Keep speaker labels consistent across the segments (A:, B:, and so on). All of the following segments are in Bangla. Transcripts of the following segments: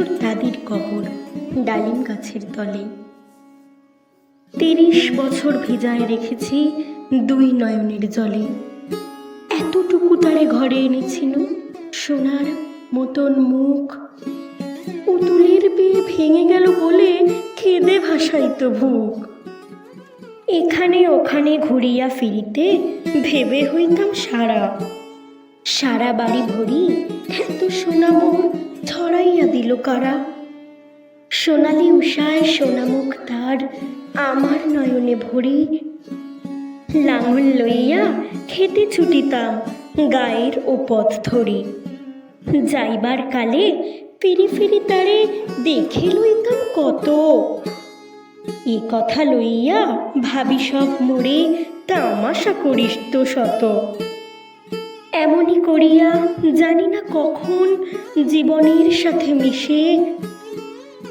A: তোর দাদির কবর ডালিম গাছের তলে। তিরিশ বছর ভিজায় রেখেছি দুই নয়নের জলে। এতটুকু তারে ঘরে এনেছিল, সোনার মতন মুখ। পুতুলের বিয়ে ভেঙে গেল বলে কেঁদে ভাসাইত ভুক। এখানে ওখানে ঘুরিয়া ফিরিতে ভেবে হইতাম সারা। সারা বাড়ি ভরি এত সোনা মোর ছড়াইয়া দিল কারা। সোনালি উষায় সোনামুখ তার আমার নয়নে ভরি। লাঙল লইয়া খেতে ছুটিতাম গায়ের ও পথ ধরি। যাইবার কালে ফিরি ফিরি তারে দেখে লইতাম কত। এ কথা লইয়া ভাবি সব মোড়ে তামাশা করিস তো শত। এমনই করিয়া জানি না কখন জীবনের সাথে মিশে।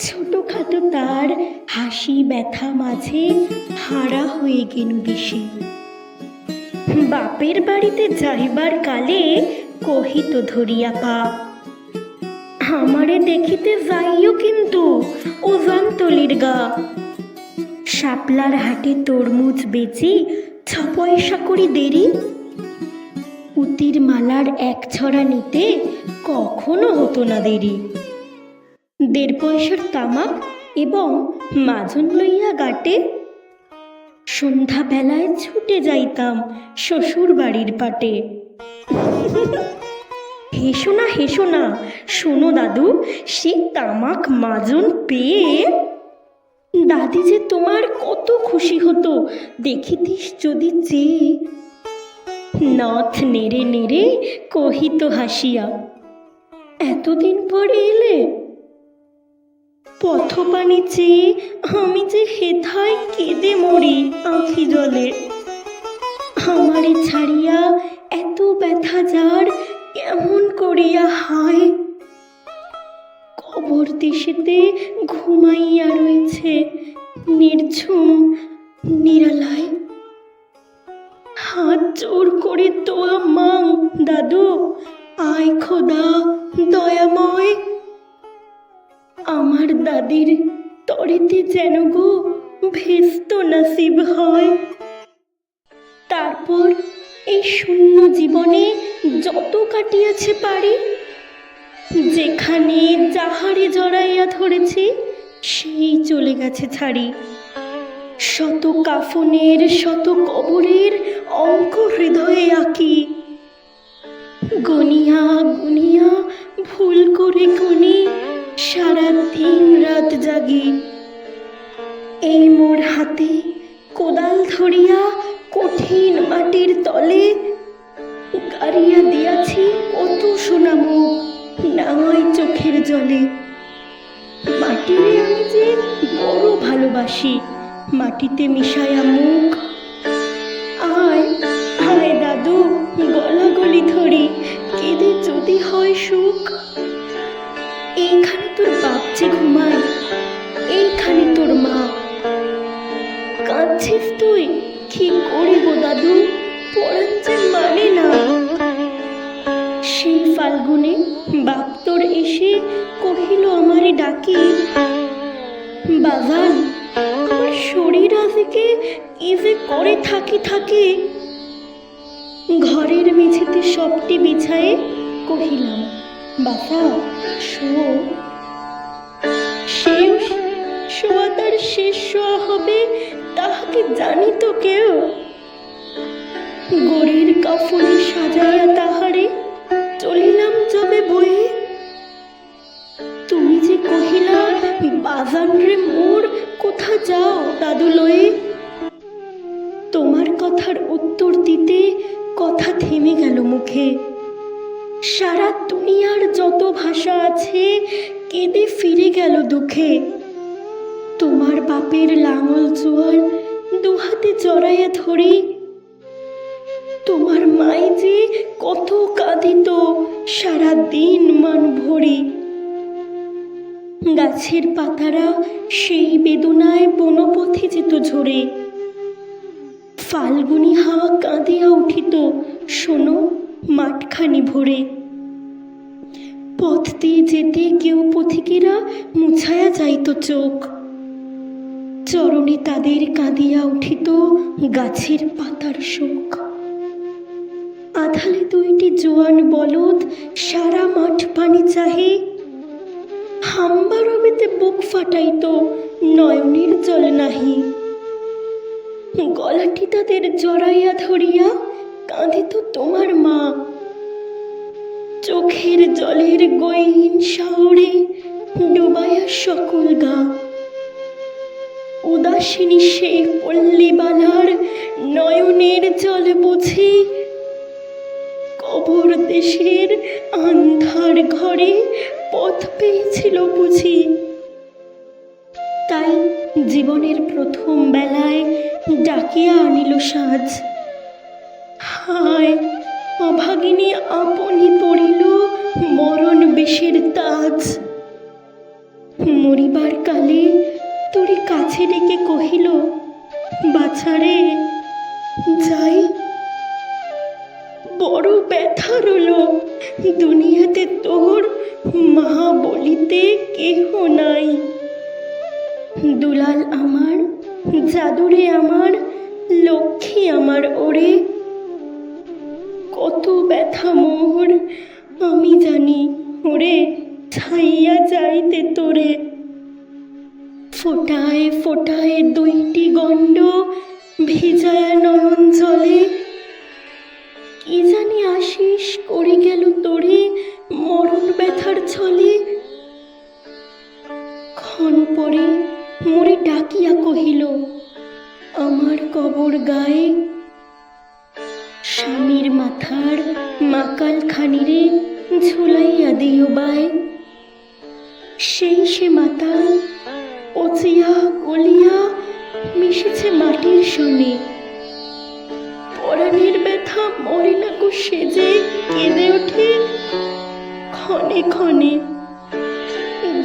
A: ছোটখাটো তার হাসি ব্যথা মাঝে হারা হয়ে গেল দিশে বাপের বাড়িতে যাইবার কালে কহিত ধরিয়া পা আমারে দেখিতে যাইও কিন্তু ওজানতলির গা। শাপলার হাটে তরমুজ বেচি, ছ পয়সা করি দেরি পুতির মালার এক ছড়া নিতে কখনো হতো না দেরি। দেড় পয়সার তামাক এবং মাজন লইয়া গাটে সন্ধ্যাবেলায় ছুটে যাইতাম শ্বশুর বাড়ির পাটে। হেসো না হেসো না, শোনো দাদু, সে তামাক মাজন পেয়ে দাদি যে তোমার কত খুশি হতো, দেখিতিস যদি চেয়ে নথ নেড়ে নেড়ে কহিত হাসিয়া, এতদিন পরে এলে? পথপানি চেয়ে আমি যে হেথায় কেঁদে মরি আঁখি জলে। আমারে ছাড়িয়া এত ব্যথা যার, কেমন করিয়া হায়? কবর দেশেতে ঘুমাইয়া রয়েছে নির্ঝুম, নিরালায়। হাত জোর করে তোয়া মাং দাদু। আয় খোদা, দয়াময়। আমার দাদির তরেতে যেন গো ভেস্ত নাসিব হয়। তারপর এই শূন্য জীবনে যত কাটিয়াছে পারি, যেখানে যাহারে জড়াইয়া ধরেছি, সেই চলে গেছে ছাড়ি। শত কাফনের, শত কবরের অঙ্ক হৃদয়ে আঁকি। গনিয়া, গুনিয়া, ভুল করে গুনি, সারা দিন রাত জাগি। এই মোর হাতে কোদাল ধরিয়া কঠিন মাটির তলে গাড়িয়া দিয়াছি কত সোনামুখ নাই চোখের জলে। মাটিরে আমি যে বড় ভালোবাসি। মাটিতে মিশায়া মুখ। আয় আয় দাদু গলা গলি ধরি, কেঁদে যদি হয় সুখ। এইখানে তোর বাপ যে ঘুমায়, এইখানে তোর মা। কাঁদছিস তুই, কি করে গো দাদু? পড়ান যে মানে না। সেই ফাল্গুনে বাপ তোর এসে কহিল, আমারে ডাকি। বাগান শরীর আজকে কি যে করে থাকি থাকি ঘরের মেঝেতে সবটি বিছায়ে কহিলাম বাসা শো সেও শোয়া তার শেষ শোয়া হবে তাহাকে জানি তো কেউ? গড়ির কাফনে সাজাইয়া তাহারে চলিলাম যবে বয়ে। তুমি যে কহিলা, বাজান রে মোর কোথা যাও দাদু লয়ে? তোমার কথার উত্তর দিতে কথা থেমে গেল মুখে। সারা দুনিয়ার যত ভাষা আছে কেঁদে ফিরে গেল দুঃখে। তোমার বাপের লাঙল জোয়ার দুহাতে জড়াইয়া ধরি। তোমার মাই যে কত কাঁদিত সারা দিন মান ভরি। গাছের পাতারা সেই বেদনায় বনপথে যেত ঝরে। ফাল্গুনি হাওয়া কাঁদিয়া উঠিত, শোনো মাঠখানি ভরে। পথ দিয়ে যেতে কেউ পথিকেরা মুছায়া যাইত চোখ। চরণে তাদের কাঁদিয়া উঠিত গাছের পাতার শোক। আধালে দুইটি জোয়ান বলদ সারা মাঠ পানি চাহে হাম্বারবেতে বুক ফাটাইত, নয়নের জল নাহি। গলাটি তাদের জড়াইয়া ধরিয়া কাঁদিত তোমার মা। চোখের জলের গহীন শাওরে ডুবাইয়া সকল গা। উদাসিনী সেই পল্লীবালার নয়নের জল বুঝি কবর দেশের আন্ধার ঘরে পথ পেয়েছিল বুঝি। তাই জীবনের প্রথম বেলায় ডাকিয়া আনিল সাজ। হায়, অভাগিনী আপনি পড়িল মরণ বেশের তাজ। মরিবার কালে তোরে কাছে ডেকে কহিল বাছারে যাই বড় ব্যথা রলো দুনিয়াতে তোর মা বলিতে কেহ নাই। দুলাল আমার, জাদুরে আমার, লক্ষ্মী আমার ওরে। কত ব্যথা মোর আমি জানি ওরে, ছাইয়া যাইতে তোরে। ফোটায় ফোটায় দুইটি গণ্ড ভিজায়া নয়ন জলে করে গেল তোরে, মরণ ব্যথার ছলে। ক্ষণ পরে মোরে ডাকিয়া কহিল, আমার কবর গায়ে, স্বামীর মাথার মাকাল খানিরে ঝুলাইয়া দিও বাই সেই সে মাতাল পচিয়া গলিয়া মিশেছে মাটির পরাণের ব্যথা মরে সেজে কেঁদে ওঠে। ক্ষণে ক্ষণে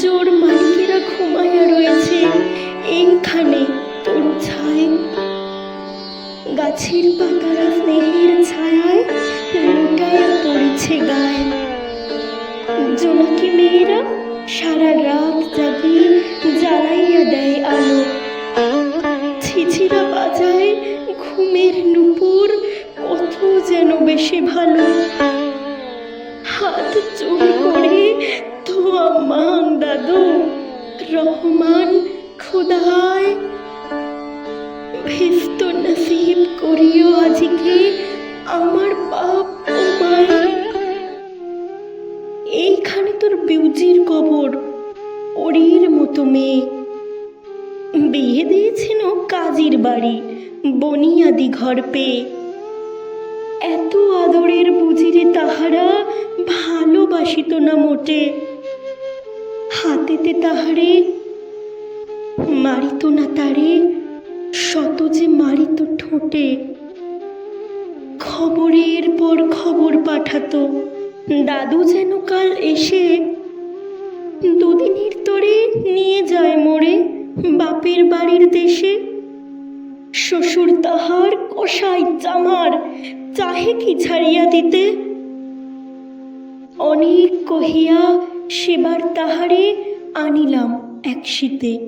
A: জোর মালিকেরা ঘুমাইয়া রয়েছে। এইখানে তরু ছায় গাছের পাতারা স্নেহের ছায়ায় লুটাইয়া পড়েছে গায়ে। জোনাকি মেয়েরা সারা রাত জাগি জ্বালাইয়া দেয় আলো। ছিছিরা বাজায় ঘুমের নুপুর। কত যেন বেশি ভালো। হাত চুল করে ধোয়া মান দাদু, রহমান খুদায় ভেস্ত নসিব করিও আজকে আমার বাপ এইখানে তোর বিউজির কবর ওরির মতো মেয়ে। বিয়ে দিয়েছেন কাজীর বাড়ি, বনিয়াদি ঘর পেয়ে। এত আদরের বুঝিরে তাহারা ভালোবাসিত না মোটে। হাতেতে তাহারে মারিত না তারে, শত যে মারিত ঠোঁটে। খবরের পর খবর পাঠাতো, দাদু যেন কাল এসে দুদিনের তরে নিয়ে যায় মোড়ে, বাপের বাড়ির দেশে। শ্বশুর তাহার কষাই চামার, চাহে কি ছাড়িয়া দিতে? অনেক কহিয়া সেবার তাহারে আনিলাম এক শীতে।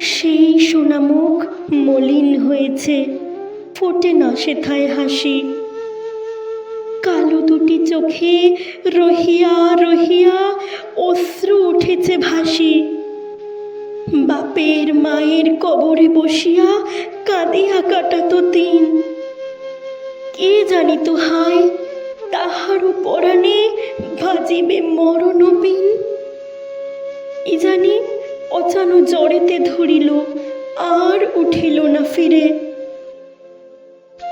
A: সেই সোনামুখ মলিন হয়েছে, ফোটে না সেথায় হাসি। কালো দুটি চোখে রহিয়া রহিয়া অশ্রু উঠেছে ভাসি। বাপের মায়ের কবরে বসিয়া কাঁদিয়া কাটাতো দিন। কে জানিত হায় তাহারও পরাণে বাজিবে মরণবিন ই জানি অচানো জড়েতে ধরিল, আর উঠিল না ফিরে।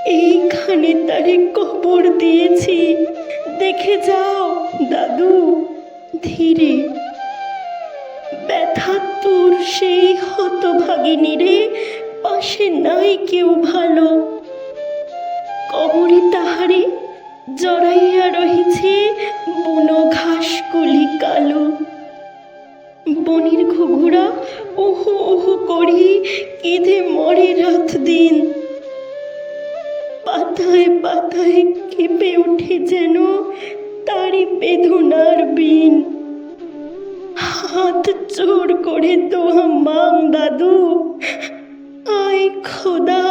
A: এইখানে তারে কবর দিয়েছি, দেখে যাও দাদু, ধীরে। ব্যথাতুর সেই হতভাগিনী রে, পাশে নাই কেউ ভালো। কবরে তাহারে জড়াইয়া রহিছে বুনো ঘাস কলি বনির ঘুঘুরা ওহো ওহো করি কেঁদে মরে রাত দিন। পাতায় পাতায় কেঁপে ওঠে যেন তারই বেদনার বিন জোর করে তো মাং দাদু। আয় খোদা,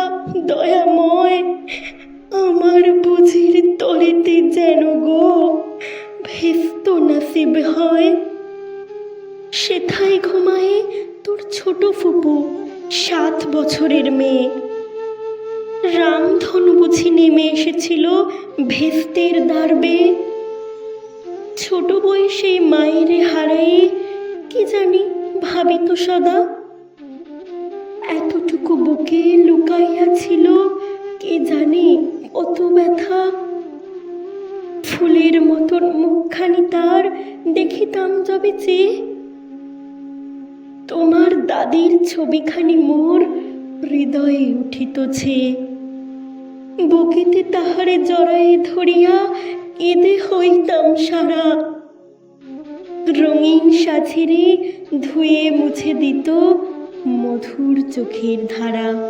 A: দয়াময়, আমার বুঝির তলেতে যেন গো ভেস্ত নাসিব হয়। সেথায় ঘুমায় তোর ছোট ফুপু, সাত বছরের মেয়ে। রামধনু বুঝি নেমে এসেছিল ভেস্তের দাঁড়বে ছোট বয়সে মায়ের হারাই কি জানি ভাবি তো সদা। এতটুকু বুকে লুকাইয়া ছিল কে জানে কত ব্যথা। ফুলের মতন মুখখানি তার, দেখিতাম যবে চেয়ে তোমার দাদির ছবিখানি মোর হৃদয়ে উঠিতছে। বুকেতে তাহারে জড়ায়ে ধরিয়া কেঁদে হইতাম সারা। রঙিন সাথীরে ধুয়ে মুছে দিত মধুর চোখের ধারা।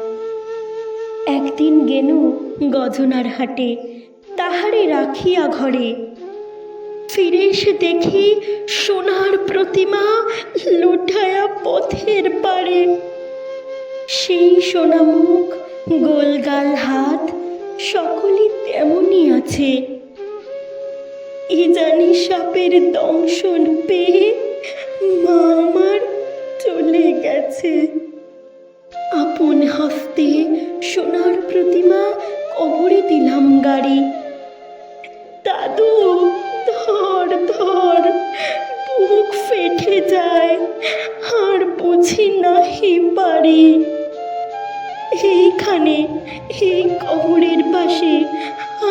A: একদিন গেনু গজনার হাটে তাহারে রাখিয়া ঘরে। ফিরে এসে দেখি সোনার প্রতিমা লুঠায়া পথের পারে সেই সোনামুখ, গোলগাল হাত সকলই তেমনই আছে। এ জানি সাপের দংশন পেয়ে মা আমার চলে গেছে। আপন হস্তে সোনার প্রতিমা কবরে দিলাম গাড়ি। দাদু, ধর ধর, বুক ফেটে যায়, আর বুঝি নাহি পারি। এইখানে, এই কবরের পাশে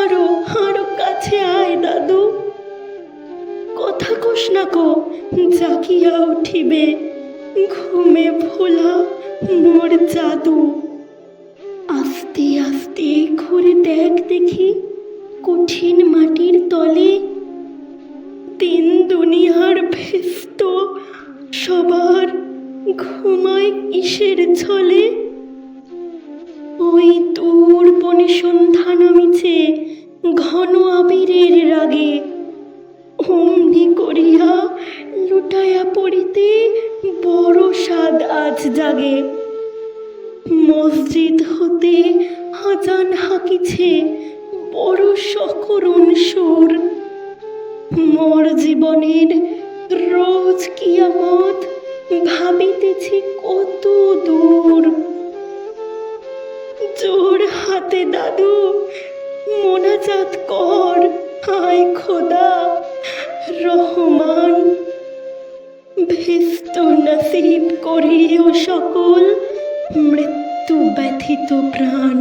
A: আরও আরও কাছে আয় দাদু। কথা কোষ না কো জাগিয়া উঠিবে। ঘুমে ভোলা মোর জাদু। আস্তে আস্তে ঘুরে দেখ দেখি, কঠিন মাটির তলে। তিন দুনিয়ার ভেস্ত, সবার ঘুমায় কিসের ছলে। ওই দূর বনে সন্ধ্যা নামিছে, ঘন আবিরের রাগে। করিয়া লুটায়া পড়িতে বড় স্বাদ আজ জাগে। মসজিদ হতে হাজান হাকিছে, বড় সকরুণ সুর। মোর জীবনের রোজ কিয়ামত ভাবিতেছি কত দূর। জোর হাতে দাদু, মোনাজাত কর আয় খোদা। রহমান ভেস্ত নসিব করিও সকল মৃত্যু ব্যথিত প্রাণ।